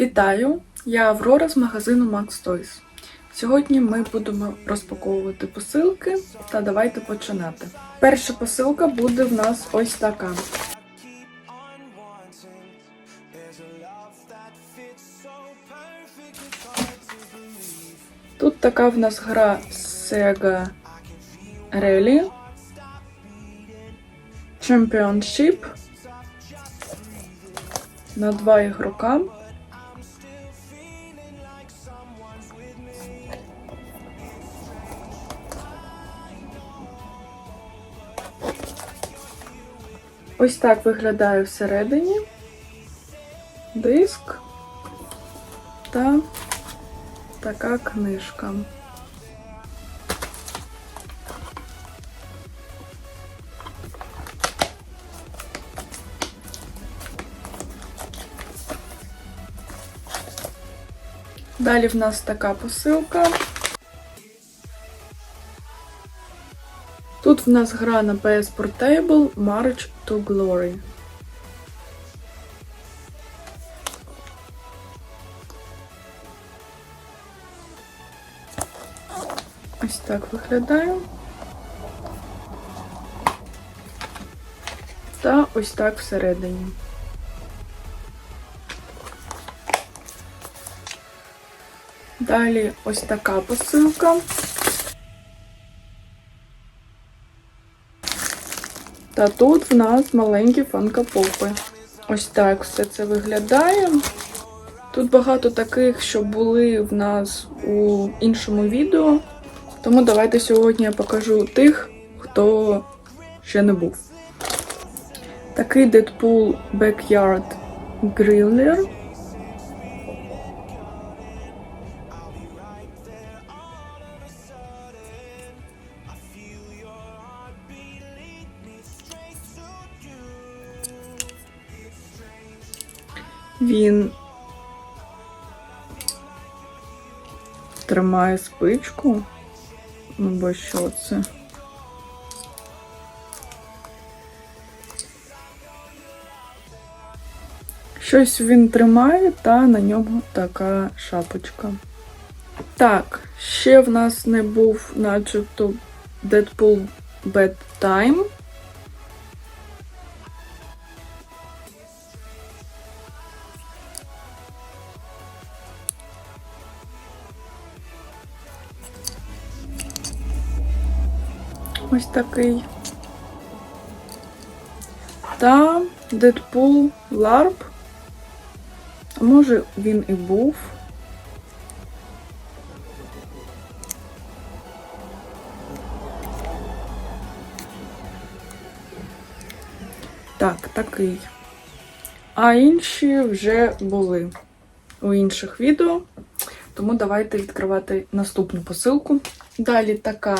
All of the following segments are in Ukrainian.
Вітаю! Я Аврора з магазину Max Toys. Сьогодні ми будемо розпаковувати посилки та давайте починати. Перша посилка буде в нас ось така. Тут така в нас гра Sega Rally Championship на два ігрока. Ось так виглядає всередині диск та така книжка. Далі в нас така посилка. Тут в нас гра на PS Portable March to Glory. Ось так виглядає. Та ось так всередині. Далі ось така посилка. Та тут в нас маленькі фанкапопи. Ось так все це виглядає. Тут багато таких, що були в нас у іншому відео. Тому давайте сьогодні я покажу тих, хто ще не був. Такий Deadpool Backyard Griller. Він тримає спичку. Ну, бо що це? Щось він тримає, та на ньому така шапочка. Так, ще в нас не був начебто Deadpool Bedtime. Ось такий. Та LARP. А може він і був. Так, такий. А інші вже були у інших відео. Тому давайте відкривати наступну посилку. Далі така.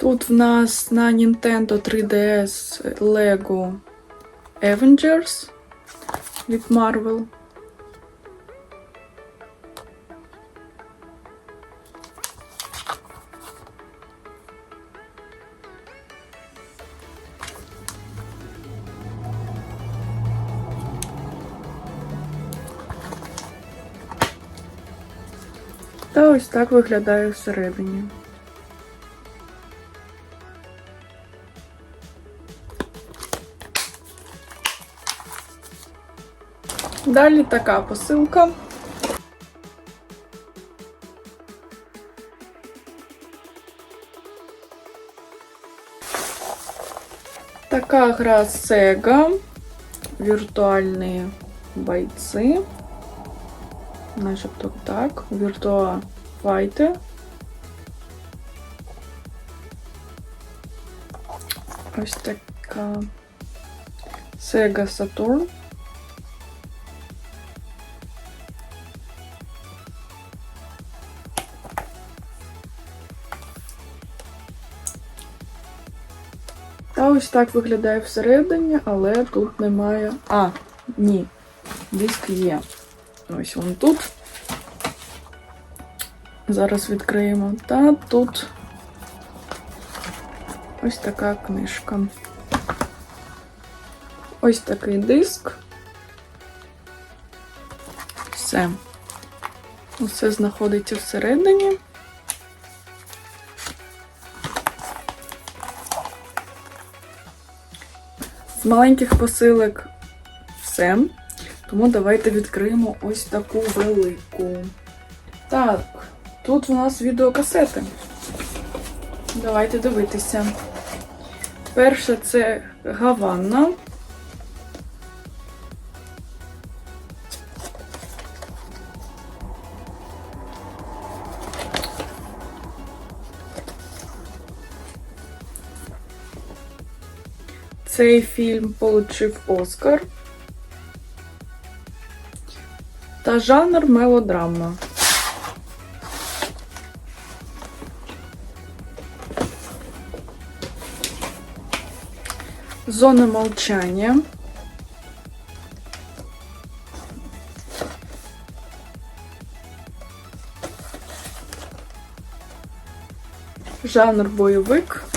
Тут в нас на Nintendo 3DS Lego Avengers від Marvel. Та ось так виглядає всередині. Далі така посилка. Така гра Sega. Віртуальні бойці. Начебто так. Virtua Fighter. Ось така Sega Saturn. Ось так виглядає всередині, але тут немає. А, ні, диск є. Ось він тут. Зараз відкриємо. Та тут ось така книжка. Ось такий диск. Все. Усе знаходиться всередині. З маленьких посилок все. Тому давайте відкриємо ось таку велику. Так, тут у нас відеокасети. Давайте дивитися. Перше це Гаванна. Цей фільм отримав Оскар. Та жанр мелодрама. Зона молчания. Жанр бойовик.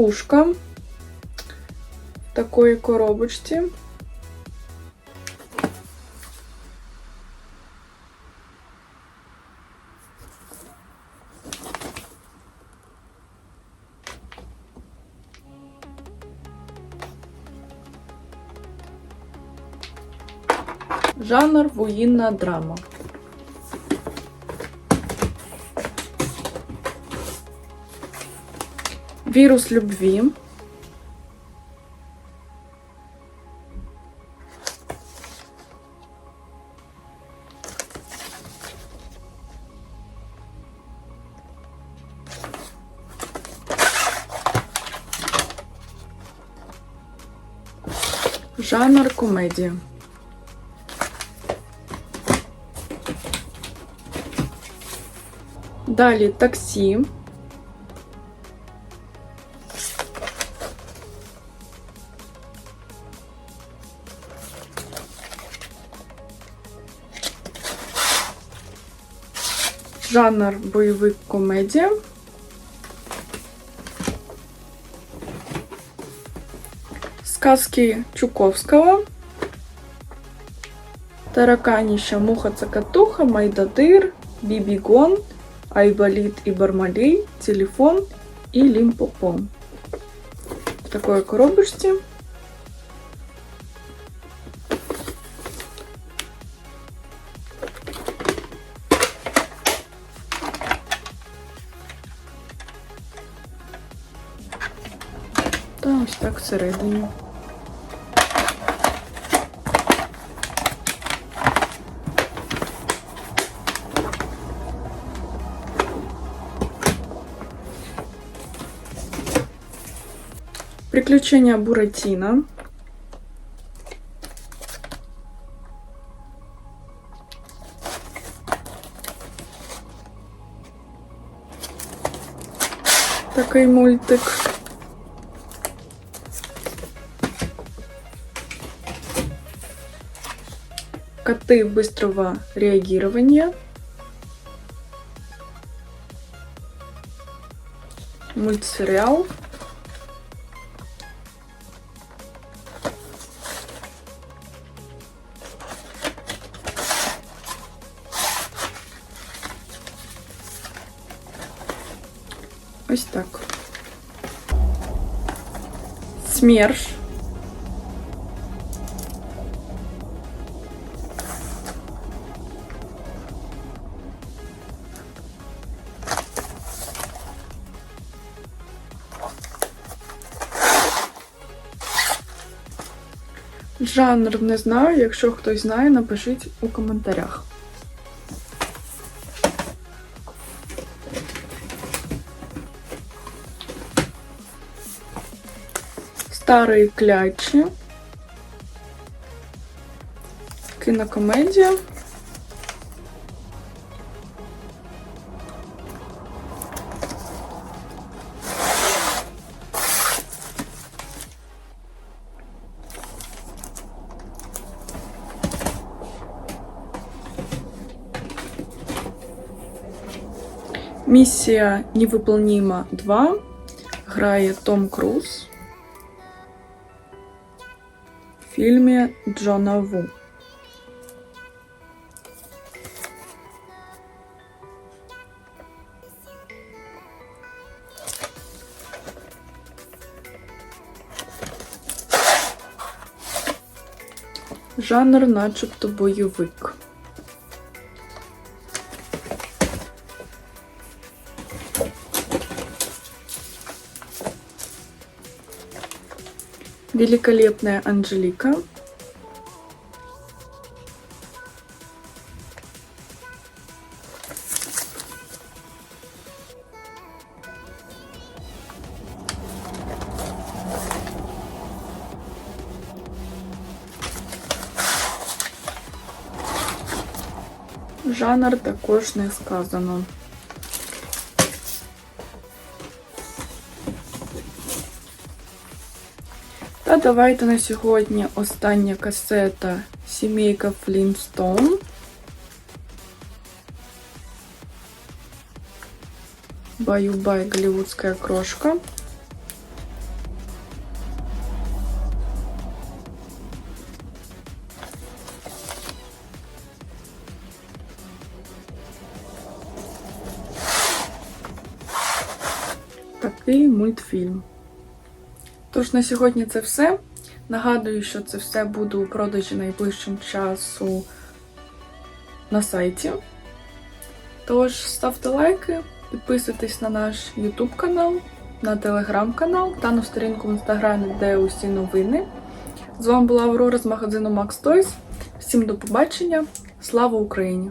Кукушка в такої коробочці. Жанр воєнна драма. Вирус любви. Жанр комедія. Далі таксі. Жанр бойовик комедія. Сказки Чуковского. Тараканіща, муха цокотуха, майдадир, бібігон, айболіт і бармалей, телефон і лімпопом. В такой коробочці. Так всередині. Приключения Буратино. Такий мультик. Коты быстрого реагирования. Мультсериал. Ось так. СМЕРШ. Жанр не знаю. Якщо хтось знає, напишіть у коментарях. Старий клячі. Кінокомедія. Місія Невиполніма 2 грає Том Круз в фільмі Джона Ву. Жанр начебто бойовик. Великолепная Анжелика. Жанр також не сказано. Та давайте на сьогодні остання касета Сімейка Флінстоун. Баю-бай голливудская крошка. Тож на сьогодні це все. Нагадую, що це все буде у продажі найближчим часу на сайті. Тож ставте лайки, підписуйтесь на наш YouTube канал, на телеграм канал та на сторінку в інстаграмі, де усі новини. З вами була Аврора з магазину Max Toys. Всім до побачення! Слава Україні!